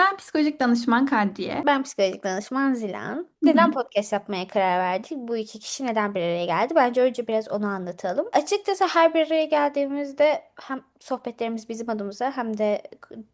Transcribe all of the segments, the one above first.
Ben psikolojik danışman Kadriye. Ben psikolojik danışman Zilan. Neden podcast yapmaya karar verdik? Bu iki kişi neden bir araya geldi? Bence önce biraz onu anlatalım. Açıkçası her bir araya geldiğimizde hem sohbetlerimiz bizim adımıza hem de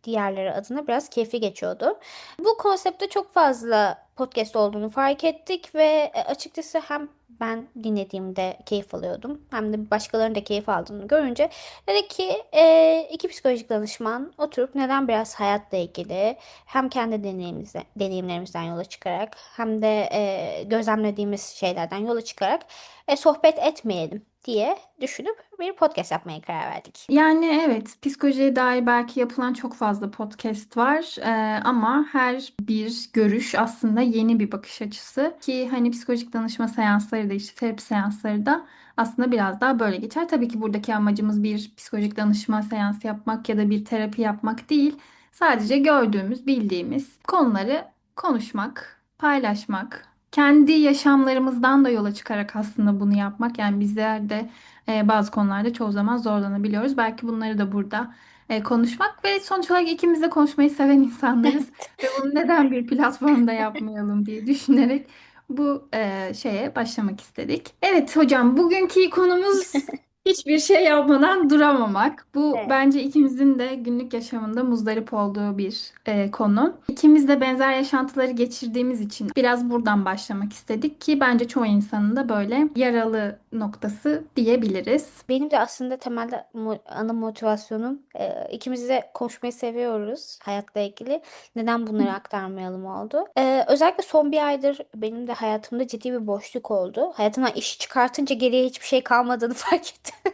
diğerleri adına biraz keyifli geçiyordu. Bu konsepte çok fazla podcast olduğunu fark ettik ve e, açıkçası hem ben dinlediğimde keyif alıyordum hem de başkalarının da keyif aldığını görünce dedik ki e, iki psikolojik danışman oturup neden biraz hayatla ilgili hem kendi deneyimimizden, deneyimlerimizden yola çıkarak hem de e, gözlemlediğimiz şeylerden yola çıkarak e, sohbet etmeyelim diye düşünüp bir podcast yapmaya karar verdik. Yani evet, psikolojiye dair belki yapılan çok fazla podcast var Ee, ama her bir görüş aslında yeni bir bakış açısı ki hani psikolojik danışma seansları da işte terapi seansları da aslında biraz daha böyle geçer. Tabii ki buradaki amacımız bir psikolojik danışma seansı yapmak ya da bir terapi yapmak değil. Sadece gördüğümüz, bildiğimiz konuları konuşmak, paylaşmak, kendi yaşamlarımızdan da yola çıkarak aslında bunu yapmak. Yani bizler de e, bazı konularda çoğu zaman zorlanabiliyoruz. Belki bunları da burada e, konuşmak ve sonuç olarak ikimiz de konuşmayı seven insanlarız ve bunu neden bir platformda yapmayalım diye düşünerek bu e, şeye başlamak istedik. Evet hocam, bugünkü konumuz hiçbir şey yapmadan duramamak. Bu Evet. bence ikimizin de günlük yaşamında muzdarip olduğu bir e, konu. İkimiz de benzer yaşantıları geçirdiğimiz için biraz buradan başlamak istedik ki bence çoğu insanın da böyle yaralı noktası diyebiliriz. Benim de aslında temelde mo- ana motivasyonum e, ikimiz de konuşmayı seviyoruz hayatla ilgili. Neden bunları aktarmayalım oldu. E, özellikle son bir aydır benim de hayatımda ciddi bir boşluk oldu. Hayatımdan işi çıkartınca geriye hiçbir şey kalmadığını fark ettim.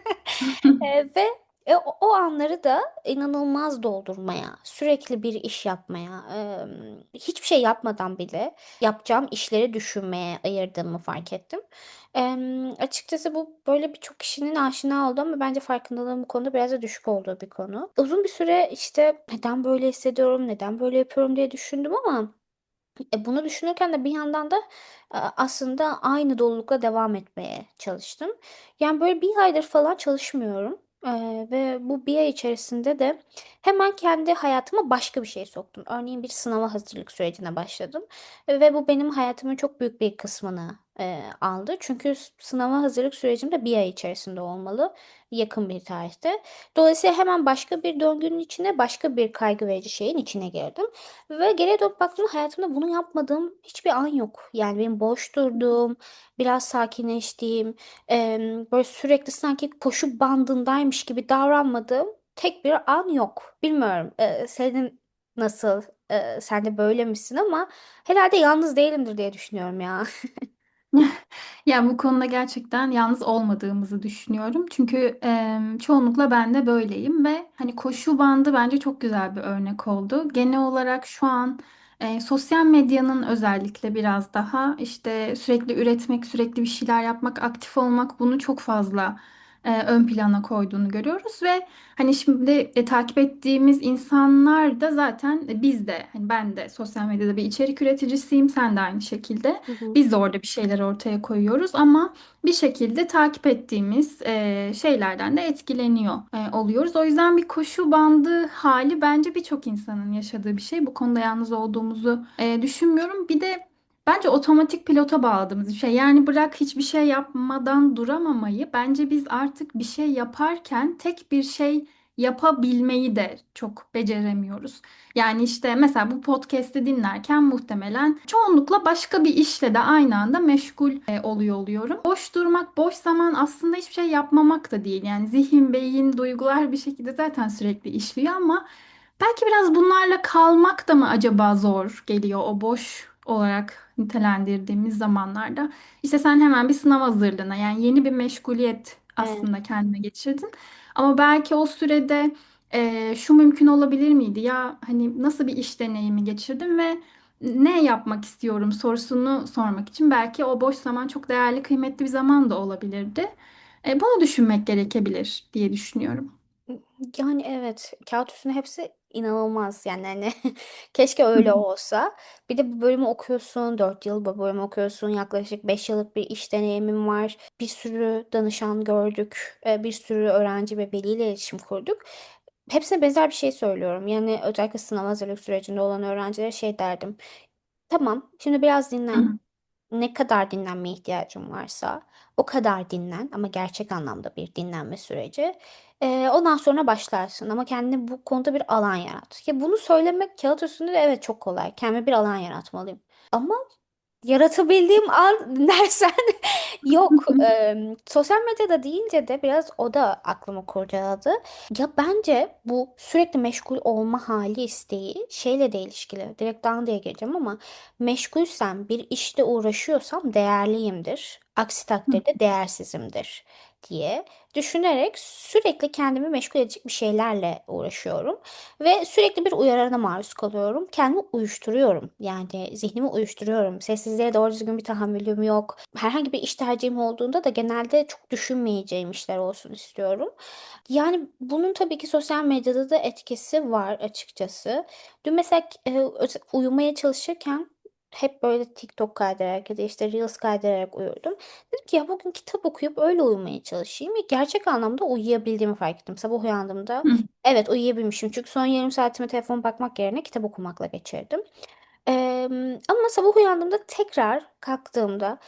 E, ve e, o, o anları da inanılmaz doldurmaya, sürekli bir iş yapmaya, e, hiçbir şey yapmadan bile yapacağım işleri düşünmeye ayırdığımı fark ettim. Em, açıkçası bu böyle birçok kişinin aşina olduğu ama bence farkındalığım bu konuda biraz da düşük olduğu bir konu. Uzun bir süre işte neden böyle hissediyorum, neden böyle yapıyorum diye düşündüm ama e, bunu düşünürken de bir yandan da e, aslında aynı dolulukla devam etmeye çalıştım. Yani böyle bir aydır falan çalışmıyorum. E, ve bu bir ay içerisinde de hemen kendi hayatıma başka bir şey soktum. Örneğin bir sınava hazırlık sürecine başladım. Ve bu benim hayatımın çok büyük bir kısmını e, aldı. Çünkü sınava hazırlık sürecim de bir ay içerisinde olmalı. Yakın bir tarihte. Dolayısıyla hemen başka bir döngünün içine, başka bir kaygı verici şeyin içine girdim. Ve geriye dönüp baktığımda hayatımda bunu yapmadığım hiçbir an yok. Yani benim boş durduğum, biraz sakinleştiğim, em, böyle sürekli sanki koşu bandındaymış gibi davranmadığım tek bir an yok. Bilmiyorum, e, senin nasıl, e, sen de böyle misin ama herhalde yalnız değilimdir diye düşünüyorum ya. Yani bu konuda gerçekten yalnız olmadığımızı düşünüyorum. Çünkü e, çoğunlukla ben de böyleyim ve hani koşu bandı bence çok güzel bir örnek oldu. Genel olarak şu an e, sosyal medyanın özellikle biraz daha işte sürekli üretmek, sürekli bir şeyler yapmak, aktif olmak bunu çok fazla e, ön plana koyduğunu görüyoruz ve hani şimdi e, takip ettiğimiz insanlar da zaten e, biz de hani ben de sosyal medyada bir içerik üreticisiyim, sen de aynı şekilde. Hı hı. Biz de orada bir şeyler ortaya koyuyoruz ama bir şekilde takip ettiğimiz e, şeylerden de etkileniyor e, oluyoruz. O yüzden bir koşu bandı hali bence birçok insanın yaşadığı bir şey. Bu konuda yalnız olduğumuzu e, düşünmüyorum. Bir de bence otomatik pilota bağladığımız bir şey. Yani bırak hiçbir şey yapmadan duramamayı. Bence biz artık bir şey yaparken tek bir şey yapabilmeyi de çok beceremiyoruz. Yani işte mesela bu podcast'i dinlerken muhtemelen çoğunlukla başka bir işle de aynı anda meşgul e, oluyor oluyorum. Boş durmak, boş zaman aslında hiçbir şey yapmamak da değil. Yani zihin, beyin, duygular bir şekilde zaten sürekli işliyor ama belki biraz bunlarla kalmak da mı acaba zor geliyor o boş olarak nitelendirdiğimiz zamanlarda. İşte sen hemen bir sınav hazırlığına yani yeni bir meşguliyet Evet. aslında kendine geçirdin. Ama belki o sürede ee, şu mümkün olabilir miydi? Ya hani nasıl bir iş deneyimi geçirdim ve ne yapmak istiyorum sorusunu sormak için belki o boş zaman çok değerli, kıymetli bir zaman da olabilirdi. Ee, bunu düşünmek gerekebilir diye düşünüyorum. Yani evet, kağıt üstünde hepsi inanılmaz. Yani hani keşke Hı öyle olsa. Bir de bu bölümü okuyorsun, 4 yıl bu bölümü okuyorsun. Yaklaşık 5 yıllık bir iş deneyimim var. Bir sürü danışan gördük, bir sürü öğrenci ve veliyle iletişim kurduk. hepsine benzer bir şey söylüyorum. Yani özellikle sınav hazırlık sürecinde olan öğrencilere şey derdim. Tamam, şimdi biraz Hı dinlen. hı. Ne kadar dinlenmeye ihtiyacın varsa o kadar dinlen ama gerçek anlamda bir dinlenme süreci. Ee, ondan sonra başlarsın ama kendine bu konuda bir alan yarat. Ya bunu söylemek kağıt üstünde de evet çok kolay. Kendime bir alan yaratmalıyım. Ama yaratabildiğim an dersen yok. Eee, sosyal medyada deyince de biraz o da aklımı kurcaladı. Ya bence bu sürekli meşgul olma hali isteği şeyle de ilişkili. Direkt daha diye geleceğim ama meşgulsem bir işte uğraşıyorsam değerliyimdir. Aksi takdirde değersizimdir diye düşünerek sürekli kendimi meşgul edecek bir şeylerle uğraşıyorum. Ve sürekli bir uyarana maruz kalıyorum. Kendimi uyuşturuyorum. Yani zihnimi uyuşturuyorum. Sessizliğe doğru düzgün bir tahammülüm yok. Herhangi bir iş tercihim olduğunda da genelde çok düşünmeyeceğim işler olsun istiyorum. Yani bunun tabii ki sosyal medyada da etkisi var açıkçası. Dün mesela e, uyumaya çalışırken hep böyle TikTok kaydırarak ya da işte Reels kaydırarak uyurdum. Dedim ki ya bugün kitap okuyup öyle uyumaya çalışayım. Ve gerçek anlamda uyuyabildiğimi fark ettim. Sabah uyandığımda Hı. evet uyuyabilmişim. Çünkü son yarım saatimi telefon bakmak yerine kitap okumakla geçirdim. Eee, ama sabah uyandığımda tekrar kalktığımda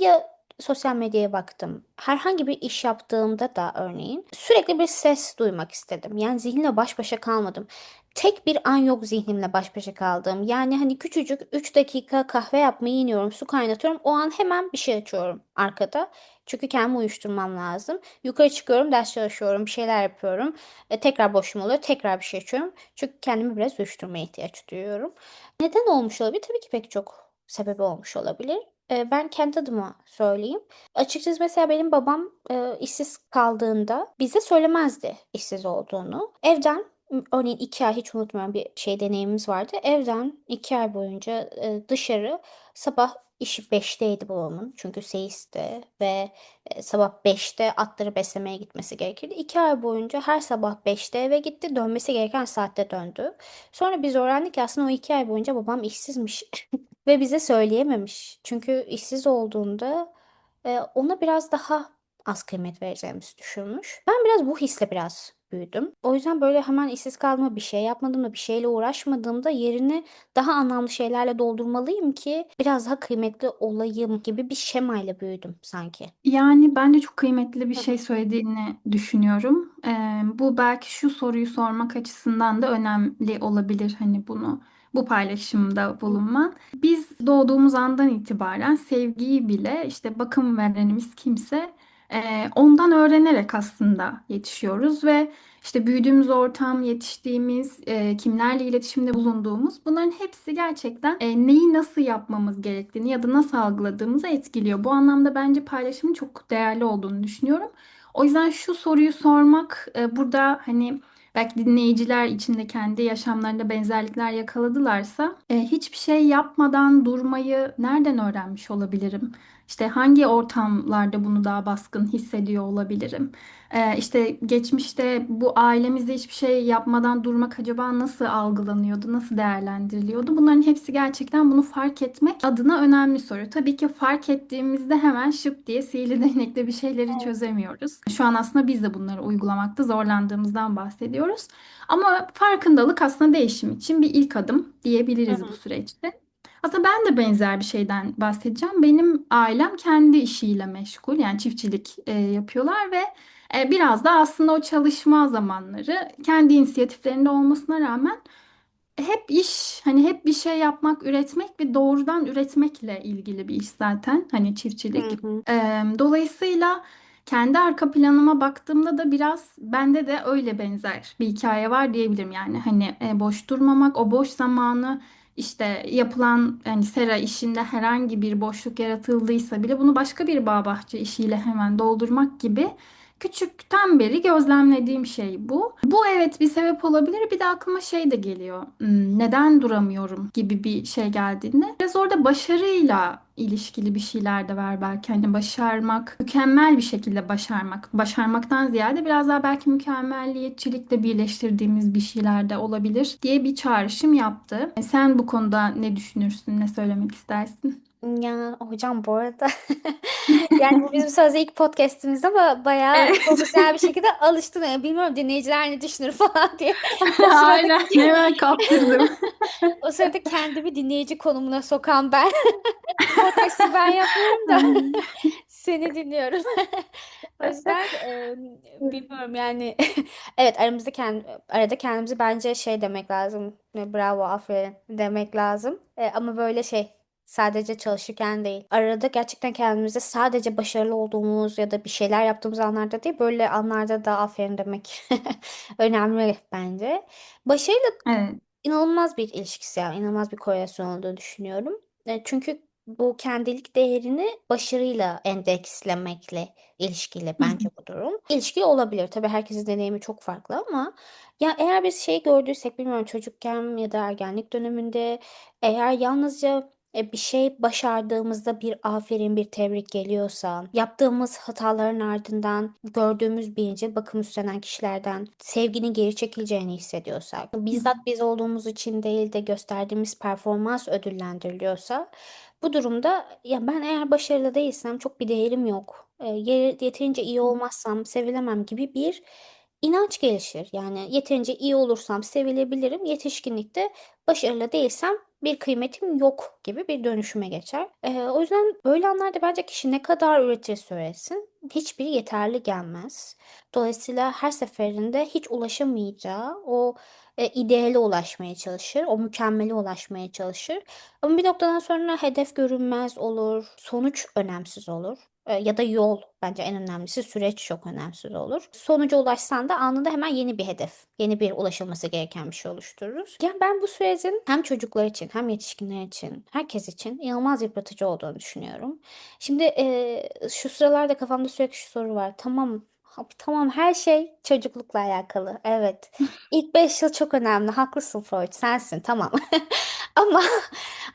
ya sosyal medyaya baktım. Herhangi bir iş yaptığımda da örneğin sürekli bir ses duymak istedim. Yani zihnimle baş başa kalmadım. Tek bir an yok zihnimle baş başa kaldığım. Yani hani küçücük 3 dakika kahve yapmayı iniyorum, su kaynatıyorum. O an hemen bir şey açıyorum arkada. Çünkü kendimi uyuşturmam lazım. Yukarı çıkıyorum, ders çalışıyorum, bir şeyler yapıyorum. E, tekrar boşum oluyor, tekrar bir şey açıyorum. Çünkü kendimi biraz uyuşturmaya ihtiyaç duyuyorum. Neden olmuş olabilir? Tabii ki pek çok sebebi olmuş olabilir. Eee, ben kendi adıma söyleyeyim. Açıkçası mesela benim babam eee, işsiz kaldığında bize söylemezdi işsiz olduğunu. Evden örneğin iki ay hiç unutmuyorum bir şey deneyimimiz vardı. Evden iki ay boyunca eee, dışarı sabah işi beşteydi babamın. Çünkü seisti ve e, sabah beşte atları beslemeye gitmesi gerekirdi. İki ay boyunca her sabah beşte eve gitti. Dönmesi gereken saatte döndü. Sonra biz öğrendik ki aslında o iki ay boyunca babam işsizmiş. Ve bize söyleyememiş. Çünkü işsiz olduğunda e, ona biraz daha az kıymet vereceğimizi düşünmüş. Ben biraz bu hisle biraz büyüdüm. O yüzden böyle hemen işsiz kaldığımda bir şey yapmadığımda, bir şeyle uğraşmadığımda yerini daha anlamlı şeylerle doldurmalıyım ki biraz daha kıymetli olayım gibi bir şemayla büyüdüm sanki. Yani ben de çok kıymetli bir şey söylediğini düşünüyorum. Ee, bu belki şu soruyu sormak açısından da önemli olabilir hani bunu bu paylaşımda bulunman. Biz doğduğumuz andan itibaren sevgiyi bile işte bakım verenimiz kimse e, ondan öğrenerek aslında yetişiyoruz ve işte büyüdüğümüz ortam, yetiştiğimiz, e, kimlerle iletişimde bulunduğumuz bunların hepsi gerçekten e, neyi nasıl yapmamız gerektiğini ya da nasıl algıladığımızı etkiliyor. Bu anlamda bence paylaşımın çok değerli olduğunu düşünüyorum. O yüzden şu soruyu sormak e, burada hani belki dinleyiciler içinde kendi yaşamlarında benzerlikler yakaladılarsa e, hiçbir şey yapmadan durmayı nereden öğrenmiş olabilirim? İşte hangi ortamlarda bunu daha baskın hissediyor olabilirim? Ee, işte geçmişte bu ailemizde hiçbir şey yapmadan durmak acaba nasıl algılanıyordu, nasıl değerlendiriliyordu? Bunların hepsi gerçekten bunu fark etmek adına önemli soru. Tabii ki fark ettiğimizde hemen şıp diye sihirli değnekle bir şeyleri Evet. çözemiyoruz. Şu an aslında biz de bunları uygulamakta zorlandığımızdan bahsediyoruz. Ama farkındalık aslında değişim için bir ilk adım diyebiliriz bu süreçte. Aslında ben de benzer bir şeyden bahsedeceğim. Benim ailem kendi işiyle meşgul, yani çiftçilik e, yapıyorlar ve e, biraz da aslında o çalışma zamanları kendi inisiyatiflerinde olmasına rağmen hep iş, hani hep bir şey yapmak, üretmek ve doğrudan üretmekle ilgili bir iş zaten. Hani Hı çiftçilik. hı. Ee, dolayısıyla kendi arka planıma baktığımda da biraz bende de öyle benzer bir hikaye var diyebilirim. Yani hani e, boş durmamak, o boş zamanı işte yapılan yani sera işinde herhangi bir boşluk yaratıldıysa bile bunu başka bir bağ bahçe işiyle hemen doldurmak gibi Küçükten beri gözlemlediğim şey bu. Bu evet bir sebep olabilir. Bir de aklıma şey de geliyor. Hmm, Neden duramıyorum gibi bir şey geldiğinde. Biraz orada başarıyla ilişkili bir şeyler de var belki. Hani başarmak, mükemmel bir şekilde başarmak. Başarmaktan ziyade biraz daha belki mükemmelliyetçilikle birleştirdiğimiz bir şeyler de olabilir diye bir çağrışım yaptı. Sen bu konuda ne düşünürsün, ne söylemek istersin? Ya hocam bu arada yani bu bizim sözde ilk podcast'imiz ama bayağı Evet. profesyonel bir şekilde alıştın. Yani bilmiyorum dinleyiciler ne düşünür falan diye. O sırada Aynen. Hemen kaptırdım. o sırada kendimi dinleyici konumuna sokan ben. Podcast'ı ben yapmıyorum da seni dinliyorum. O yüzden e, bilmiyorum yani evet aramızda kend, arada kendimizi bence şey demek lazım. Bravo, aferin demek lazım. E, ama böyle şey sadece çalışırken değil. Arada gerçekten kendimize sadece başarılı olduğumuz ya da bir şeyler yaptığımız anlarda değil böyle anlarda da aferin demek önemli bence. Başarıyla Evet. inanılmaz bir ilişkisi yani inanılmaz bir korelasyon olduğunu düşünüyorum. E, çünkü bu kendilik değerini başarıyla endekslemekle ilişkili Hı hı. bence bu durum. İlişkili olabilir. Tabii herkesin deneyimi çok farklı ama ya eğer biz şey gördüysek bilmiyorum çocukken ya da ergenlik döneminde eğer yalnızca e, bir şey başardığımızda bir aferin, bir tebrik geliyorsa, yaptığımız hataların ardından gördüğümüz bilinci bakım üstlenen kişilerden sevginin geri çekileceğini hissediyorsak, bizzat biz olduğumuz için değil de gösterdiğimiz performans ödüllendiriliyorsa, bu durumda ya ben eğer başarılı değilsem çok bir değerim yok. E, ye- yeterince iyi olmazsam sevilemem gibi bir inanç gelişir. Yani yeterince iyi olursam sevilebilirim. Yetişkinlikte başarılı değilsem bir kıymetim yok gibi bir dönüşüme geçer. Ee, o yüzden böyle anlarda bence kişi ne kadar üretirse üretsin hiçbiri yeterli gelmez. Dolayısıyla her seferinde hiç ulaşamayacağı o e, ideale ulaşmaya çalışır, o mükemmele ulaşmaya çalışır. Ama bir noktadan sonra hedef görünmez olur, sonuç önemsiz olur. E, ya da yol bence en önemlisi süreç çok önemsiz olur. Sonuca ulaşsan da anında hemen yeni bir hedef, yeni bir ulaşılması gereken bir şey oluştururuz. Yani ben bu sürecin hem çocuklar için hem yetişkinler için, herkes için inanılmaz yıpratıcı olduğunu düşünüyorum. Şimdi e, şu sıralarda kafamda sürekli şu soru var. Tamam, tamam her şey çocuklukla alakalı. Evet. İlk 5 yıl çok önemli. Haklısın Freud, sensin. Tamam. Ama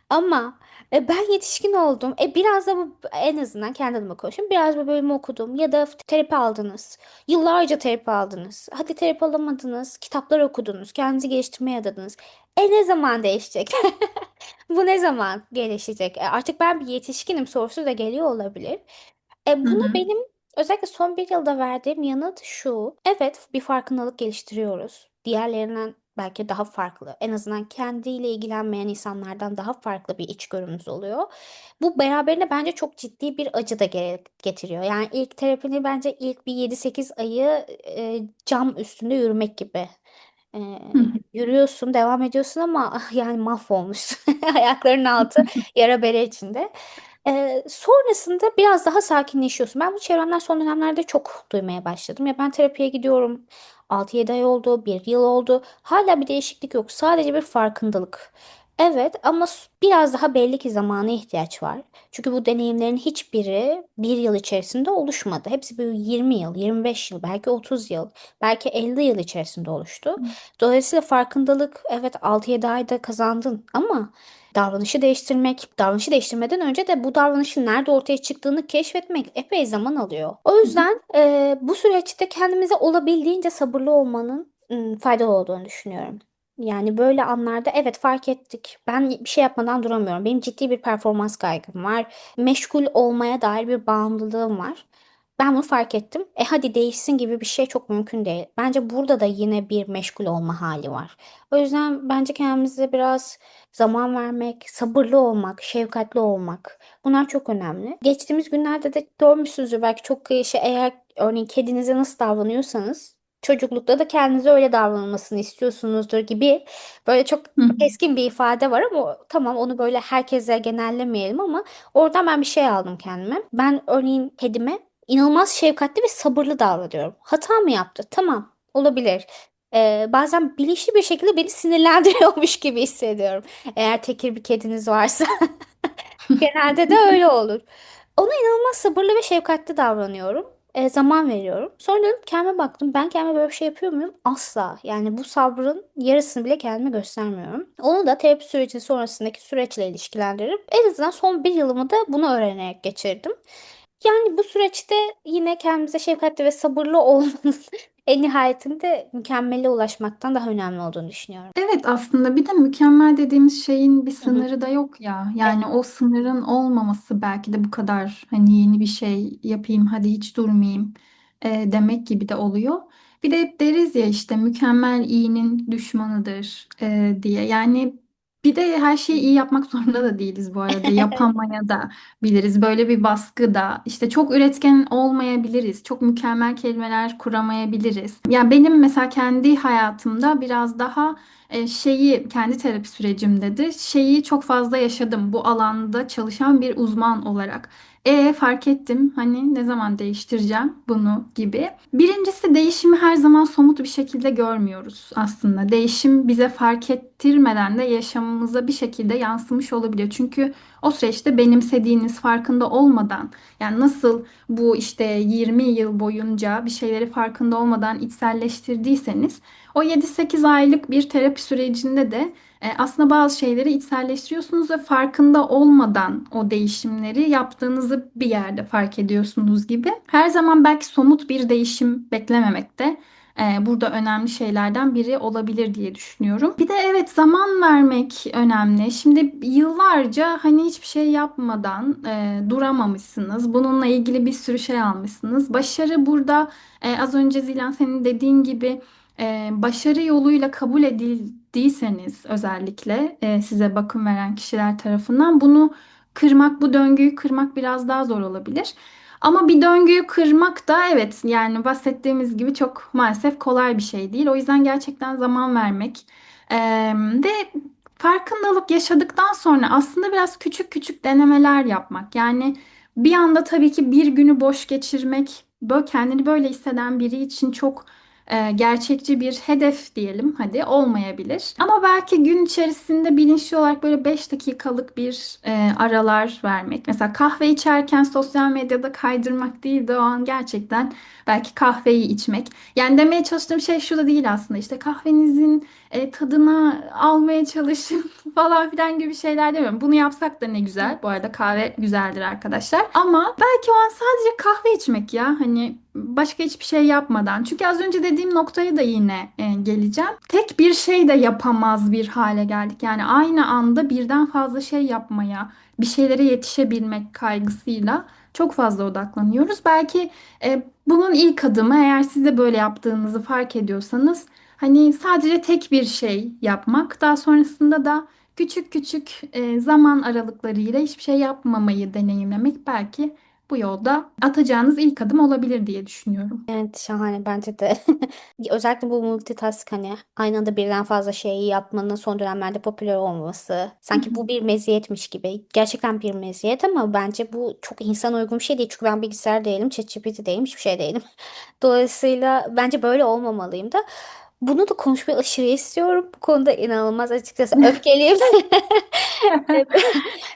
ama e, ben yetişkin oldum. E biraz da bu en azından kendi adıma konuşayım. Biraz bu bölümü okudum ya da terapi aldınız. Yıllarca terapi aldınız. Hadi terapi alamadınız. Kitaplar okudunuz. Kendinizi geliştirmeye adadınız. E ne zaman değişecek? Bu ne zaman gelişecek? E, artık ben bir yetişkinim sorusu da geliyor olabilir. E, Hı buna hı. benim özellikle son bir yılda verdiğim yanıt şu. Evet, bir farkındalık geliştiriyoruz. Diğerlerinden belki daha farklı. En azından kendiyle ilgilenmeyen insanlardan daha farklı bir içgörümüz oluyor. Bu beraberinde bence çok ciddi bir acı da getiriyor. Yani ilk terapinin bence ilk bir yedi sekiz ayı e, cam üstünde yürümek gibi. E, yürüyorsun, devam ediyorsun ama ah, yani mahvolmuşsun. Ayaklarının altı yara bere içinde. Sonrasında biraz daha sakinleşiyorsun. Ben bu çevremden son dönemlerde çok duymaya başladım. Ya ben terapiye gidiyorum. altı yedi ay oldu, bir yıl oldu. Hala bir değişiklik yok. Sadece bir farkındalık. Evet ama s- biraz daha belli ki zamana ihtiyaç var. Çünkü bu deneyimlerin hiçbiri bir yıl içerisinde oluşmadı. Hepsi böyle 20 yıl, 25 yıl, belki 30 yıl, belki 50 yıl içerisinde oluştu. Dolayısıyla farkındalık evet altı yedi ayda kazandın ama davranışı değiştirmek, davranışı değiştirmeden önce de bu davranışın nerede ortaya çıktığını keşfetmek epey zaman alıyor. O Hı hı. yüzden e, bu süreçte kendimize olabildiğince sabırlı olmanın ım, faydalı olduğunu düşünüyorum. Yani böyle anlarda evet fark ettik. Ben bir şey yapmadan duramıyorum. Benim ciddi bir performans kaygım var. Meşgul olmaya dair bir bağımlılığım var. Ben bunu fark ettim. E hadi değişsin gibi bir şey çok mümkün değil. Bence burada da yine bir meşgul olma hali var. O yüzden bence kendimize biraz zaman vermek, sabırlı olmak, şefkatli olmak. Bunlar çok önemli. Geçtiğimiz günlerde de görmüşsünüzdür belki çok şey eğer örneğin kedinize nasıl davranıyorsanız çocuklukta da kendinize öyle davranılmasını istiyorsunuzdur gibi böyle çok Hı keskin bir ifade var ama tamam onu böyle herkese genellemeyelim ama oradan ben bir şey aldım kendime. Ben örneğin kedime inanılmaz şefkatli ve sabırlı davranıyorum. Hata mı yaptı? Tamam, olabilir. Ee, bazen bilinçli bir şekilde beni sinirlendiriyormuş gibi hissediyorum. Eğer tekir bir kediniz varsa. Genelde de öyle olur. Ona inanılmaz sabırlı ve şefkatli davranıyorum. E, zaman veriyorum. Sonra dönüp kendime baktım. Ben kendime böyle bir şey yapıyor muyum? Asla. Yani bu sabrın yarısını bile kendime göstermiyorum. Onu da terapi süreci sonrasındaki süreçle ilişkilendirip en azından son bir yılımı da bunu öğrenerek geçirdim. Yani bu süreçte yine kendimize şefkatli ve sabırlı olmanın En nihayetinde mükemmele ulaşmaktan daha önemli olduğunu düşünüyorum. Evet aslında bir de mükemmel dediğimiz şeyin bir Hı hı. sınırı da yok ya. Evet. Yani o sınırın olmaması belki de bu kadar hani yeni bir şey yapayım hadi hiç durmayayım e, demek gibi de oluyor. Bir de hep deriz ya işte mükemmel iyinin düşmanıdır e, diye. Yani bir de her şeyi iyi yapmak zorunda da değiliz bu arada. Yapamaya da biliriz. Böyle bir baskı da işte çok üretken olmayabiliriz. Çok mükemmel kelimeler kuramayabiliriz. Yani benim mesela kendi hayatımda biraz daha e, şeyi kendi terapi sürecimde de şeyi çok fazla yaşadım bu alanda çalışan bir uzman olarak. E fark ettim hani ne zaman değiştireceğim bunu gibi. Birincisi değişimi her zaman somut bir şekilde görmüyoruz aslında. Değişim bize fark ettirmeden de yaşamımıza bir şekilde yansımış olabiliyor. Çünkü o süreçte benimsediğiniz farkında olmadan yani nasıl bu işte 20 yıl boyunca bir şeyleri farkında olmadan içselleştirdiyseniz o yedi sekiz aylık bir terapi sürecinde de e, aslında bazı şeyleri içselleştiriyorsunuz ve farkında olmadan o değişimleri yaptığınızı bir yerde fark ediyorsunuz gibi. Her zaman belki somut bir değişim beklememek de e, burada önemli şeylerden biri olabilir diye düşünüyorum. Bir de evet zaman vermek önemli. Şimdi yıllarca hani hiçbir şey yapmadan e, duramamışsınız. Bununla ilgili bir sürü şey almışsınız. Başarı burada e, az önce Zilan senin dediğin gibi e, başarı yoluyla kabul edildiyseniz özellikle e, size bakım veren kişiler tarafından bunu kırmak, bu döngüyü kırmak biraz daha zor olabilir. Ama bir döngüyü kırmak da evet yani bahsettiğimiz gibi çok maalesef kolay bir şey değil. O yüzden gerçekten zaman vermek e, ve farkındalık yaşadıktan sonra aslında biraz küçük küçük denemeler yapmak. Yani bir anda tabii ki bir günü boş geçirmek, böyle kendini böyle hisseden biri için çok e, gerçekçi bir hedef diyelim hadi olmayabilir. Ama belki gün içerisinde bilinçli olarak böyle 5 dakikalık bir e, aralar vermek. Mesela kahve içerken sosyal medyada kaydırmak değil de o an gerçekten belki kahveyi içmek. Yani demeye çalıştığım şey şu da değil aslında işte kahvenizin e, tadına almaya çalışın falan filan gibi şeyler demiyorum. Bunu yapsak da ne güzel. Bu arada kahve güzeldir arkadaşlar. Ama belki o an sadece kahve içmek ya. Hani başka hiçbir şey yapmadan. Çünkü az önce dediğim noktaya da yine e, geleceğim. Tek bir şey de yapamaz bir hale geldik. Yani aynı anda birden fazla şey yapmaya, bir şeylere yetişebilmek kaygısıyla çok fazla odaklanıyoruz. Belki e, bunun ilk adımı eğer siz de böyle yaptığınızı fark ediyorsanız Hani sadece tek bir şey yapmak, daha sonrasında da küçük küçük e, zaman aralıklarıyla hiçbir şey yapmamayı deneyimlemek belki bu yolda atacağınız ilk adım olabilir diye düşünüyorum. Evet şahane bence de. Özellikle bu multitask hani aynı anda birden fazla şeyi yapmanın son dönemlerde popüler olması. Sanki bu bir meziyetmiş gibi. Gerçekten bir meziyet ama bence bu çok insan uygun bir şey değil. Çünkü ben bilgisayar değilim, ChatGPT değilim, hiçbir şey değilim. Dolayısıyla bence böyle olmamalıyım da. Bunu da konuşmayı aşırı istiyorum. Bu konuda inanılmaz açıkçası öfkeliyim.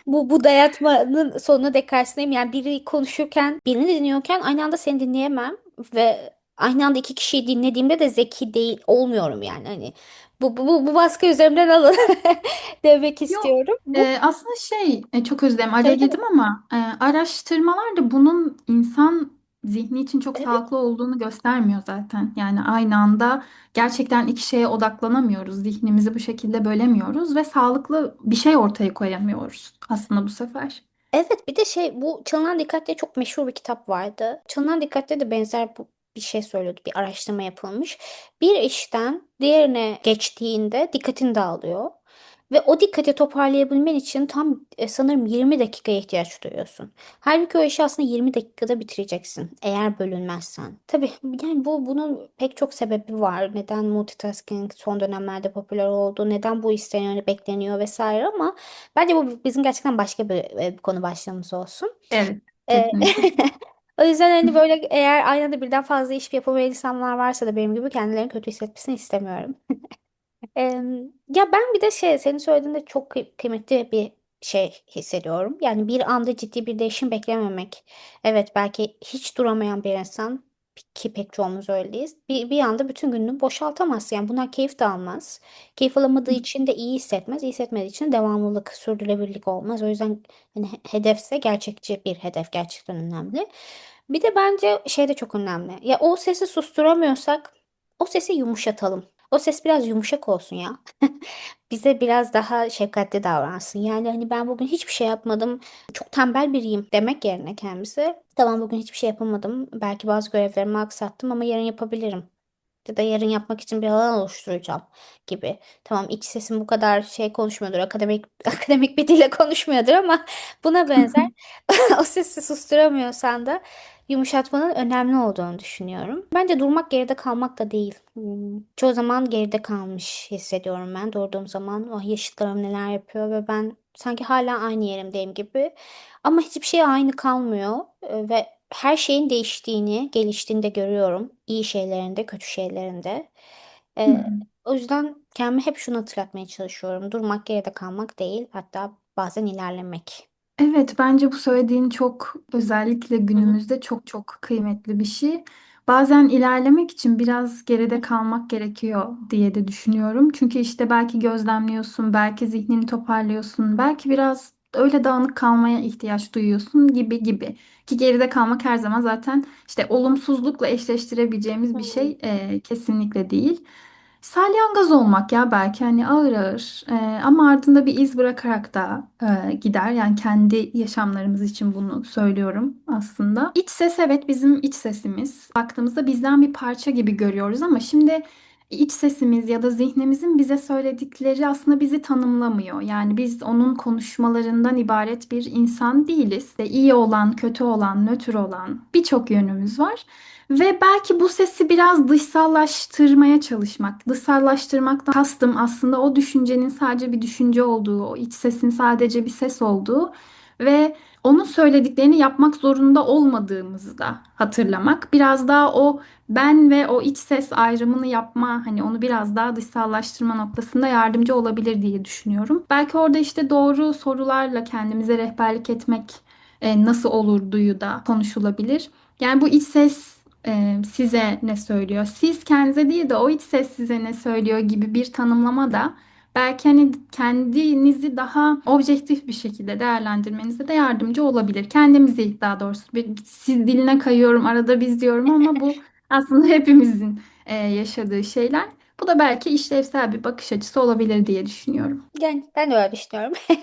Bu bu dayatmanın sonuna dek karşısındayım. Yani biri konuşurken, birini dinliyorken aynı anda seni dinleyemem ve aynı anda iki kişiyi dinlediğimde de zeki değil olmuyorum yani hani bu bu bu, baskı üzerimden alın demek Yok. istiyorum. Bu Ee, aslında şey e, çok dilerim araya girdim ama e, araştırmalar da bunun insan zihni için çok Evet. sağlıklı olduğunu göstermiyor zaten. Yani aynı anda gerçekten iki şeye odaklanamıyoruz. Zihnimizi bu şekilde bölemiyoruz ve sağlıklı bir şey ortaya koyamıyoruz aslında bu sefer. Evet bir de şey bu Çalınan Dikkat diye çok meşhur bir kitap vardı. Çalınan Dikkat'te de benzer bu bir şey söylüyordu. Bir araştırma yapılmış. Bir işten diğerine geçtiğinde dikkatin dağılıyor. Ve o dikkati toparlayabilmen için tam e, sanırım 20 dakikaya ihtiyaç duyuyorsun. Halbuki o işi aslında 20 dakikada bitireceksin eğer bölünmezsen. Tabii yani bu bunun pek çok sebebi var. Neden multitasking son dönemlerde popüler oldu, neden bu isteniyor, bekleniyor vesaire ama bence bu bizim gerçekten başka bir, e, konu başlığımız olsun. Evet, E, o yüzden hani böyle eğer aynı anda birden fazla iş yapamayan insanlar varsa da benim gibi kendilerini kötü hissetmesini istemiyorum. Em, ya ben bir de şey senin söylediğinde çok kıy- kıymetli bir şey hissediyorum. Yani bir anda ciddi bir değişim beklememek. Evet belki hiç duramayan bir insan ki pek çoğumuz öyleyiz. Bir, bir anda bütün gününü boşaltamaz. Yani bundan keyif de almaz. Keyif alamadığı için de iyi hissetmez. İyi hissetmediği için de devamlılık, sürdürülebilirlik olmaz. O yüzden hani he- hedefse gerçekçi bir hedef gerçekten önemli. Bir de bence şey de çok önemli. Ya o sesi susturamıyorsak o sesi yumuşatalım. O ses biraz yumuşak olsun ya. Bize biraz daha şefkatli davransın. Yani hani ben bugün hiçbir şey yapmadım. Çok tembel biriyim demek yerine kendisi. Tamam bugün hiçbir şey yapamadım. Belki bazı görevlerimi aksattım ama yarın yapabilirim. Ya da yarın yapmak için bir alan oluşturacağım gibi. Tamam iç sesim bu kadar şey konuşmuyordur. Akademik akademik bir dille konuşmuyordur ama buna benzer o sesi susturamıyorsan da yumuşatmanın önemli olduğunu düşünüyorum. Bence durmak geride kalmak da değil. Hmm, Çoğu zaman geride kalmış hissediyorum ben. Durduğum zaman oh yaşıtlarım neler yapıyor ve ben sanki hala aynı yerimdeyim gibi. Ama hiçbir şey aynı kalmıyor Ee, ve her şeyin değiştiğini, geliştiğini de görüyorum. İyi şeylerinde, kötü şeylerinde. Ee, o yüzden kendime hep şunu hatırlatmaya çalışıyorum. Durmak geride kalmak değil, hatta bazen ilerlemek. Evet, bence bu söylediğin çok özellikle Hı hı. günümüzde çok çok kıymetli bir şey. Bazen ilerlemek için biraz geride kalmak gerekiyor diye de düşünüyorum. Çünkü işte belki gözlemliyorsun, belki zihnini toparlıyorsun, belki biraz öyle dağınık kalmaya ihtiyaç duyuyorsun gibi gibi. Ki geride kalmak her zaman zaten işte olumsuzlukla eşleştirebileceğimiz bir Hmm. şey e, kesinlikle değil. Salyangoz olmak ya belki hani ağır ağır e, ama ardında bir iz bırakarak da e, gider. Yani kendi yaşamlarımız için bunu söylüyorum aslında. İç ses evet bizim iç sesimiz. Baktığımızda bizden bir parça gibi görüyoruz ama şimdi iç sesimiz ya da zihnimizin bize söyledikleri aslında bizi tanımlamıyor. Yani biz onun konuşmalarından ibaret bir insan değiliz. İşte iyi olan, kötü olan, nötr olan birçok yönümüz var. Ve belki bu sesi biraz dışsallaştırmaya çalışmak. Dışsallaştırmaktan kastım aslında o düşüncenin sadece bir düşünce olduğu, o iç sesin sadece bir ses olduğu ve onun söylediklerini yapmak zorunda olmadığımızı da hatırlamak. Biraz daha o ben ve o iç ses ayrımını yapma, hani onu biraz daha dışsallaştırma noktasında yardımcı olabilir diye düşünüyorum. Belki orada işte doğru sorularla kendimize rehberlik etmek e, nasıl olurduyu da konuşulabilir. Yani bu iç ses e, size ne söylüyor? Siz kendinize değil de o iç ses size ne söylüyor gibi bir tanımlama da belki hani kendinizi daha objektif bir şekilde değerlendirmenize de yardımcı olabilir. Kendimizi daha doğrusu bir, siz diline kayıyorum arada biz diyorum ama bu aslında hepimizin e, yaşadığı şeyler. Bu da belki işlevsel bir bakış açısı olabilir diye düşünüyorum. Yani ben öyle düşünüyorum.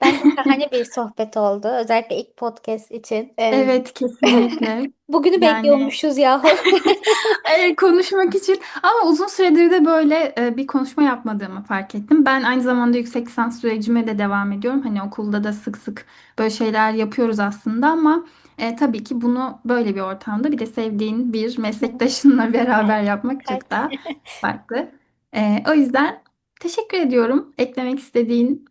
Bence şahane bir sohbet oldu. Özellikle ilk podcast için. Ee, Evet kesinlikle. bugünü Yani bekliyormuşuz yahu. Evet, konuşmak için ama uzun süredir de böyle e, bir konuşma yapmadığımı fark ettim. Ben aynı zamanda yüksek lisans sürecime de devam ediyorum. Hani okulda da sık sık böyle şeyler yapıyoruz aslında ama e, tabii ki bunu böyle bir ortamda bir de sevdiğin bir meslektaşınla beraber yapmak çok daha farklı. E, o yüzden teşekkür ediyorum. Eklemek istediğin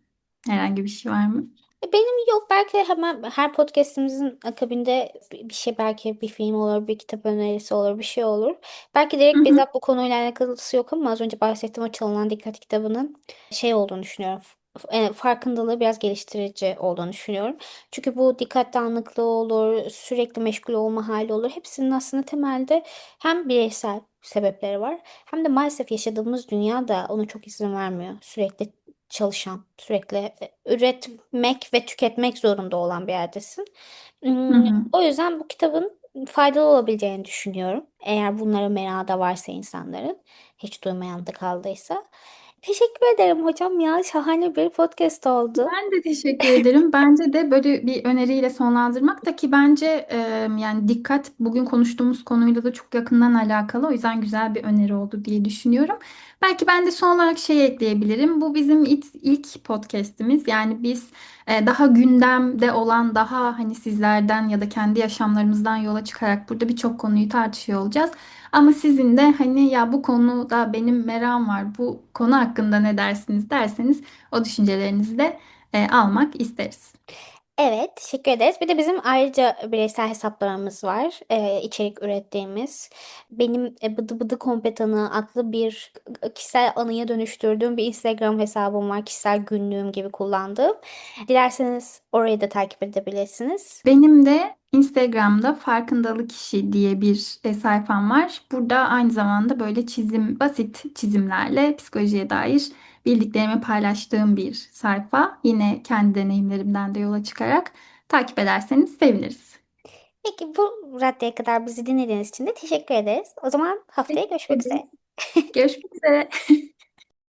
herhangi bir şey var mı? E, Benim yok belki hemen her podcastimizin akabinde bir şey belki bir film olur, bir kitap önerisi olur, bir şey olur. Belki Hı direkt hı, bizzat bu konuyla alakası yok ama az önce bahsettiğim o Çalınan Dikkat kitabının şey olduğunu düşünüyorum. E, Farkındalığı biraz geliştirici olduğunu düşünüyorum. Çünkü bu dikkat dağınıklığı olur, sürekli meşgul olma hali olur. Hepsinin aslında temelde hem bireysel sebepleri var hem de maalesef yaşadığımız dünya da ona çok izin vermiyor. Sürekli çalışan, sürekli e, üretmek ve tüketmek zorunda olan bir yerdesin. hı Hmm, hı. O yüzden bu kitabın faydalı olabileceğini düşünüyorum. Eğer bunlara merakı varsa insanların, hiç duymayan da kaldıysa. Teşekkür ederim hocam ya. Şahane bir podcast oldu. Ben de teşekkür ederim. Bence de böyle bir öneriyle sonlandırmak da ki bence e, yani dikkat bugün konuştuğumuz konuyla da çok yakından alakalı. O yüzden güzel bir öneri oldu diye düşünüyorum. Belki ben de son olarak şey ekleyebilirim. Bu bizim ilk, ilk podcast'imiz. Yani biz e, daha gündemde olan daha hani sizlerden ya da kendi yaşamlarımızdan yola çıkarak burada birçok konuyu tartışıyor olacağız. Ama sizin de hani ya bu konuda benim merakım var. Bu konu hakkında ne dersiniz derseniz o düşüncelerinizi de e, almak isteriz. Evet, teşekkür ederiz. Bir de bizim ayrıca bireysel hesaplarımız var. Ee, içerik ürettiğimiz. Benim e, Bıdı Bıdı Kompetanı adlı bir kişisel anıya dönüştürdüğüm bir Instagram hesabım var. Kişisel günlüğüm gibi kullandığım. Dilerseniz orayı da takip edebilirsiniz. Benim de Instagram'da farkındalık kişi diye bir e, sayfam var. Burada aynı zamanda böyle çizim, basit çizimlerle psikolojiye dair bildiklerimi paylaştığım bir sayfa. Yine kendi deneyimlerimden de yola çıkarak takip ederseniz seviniriz. Peki bu raddeye kadar bizi dinlediğiniz için de teşekkür ederiz. O zaman haftaya görüşmek üzere. Görüşmek üzere.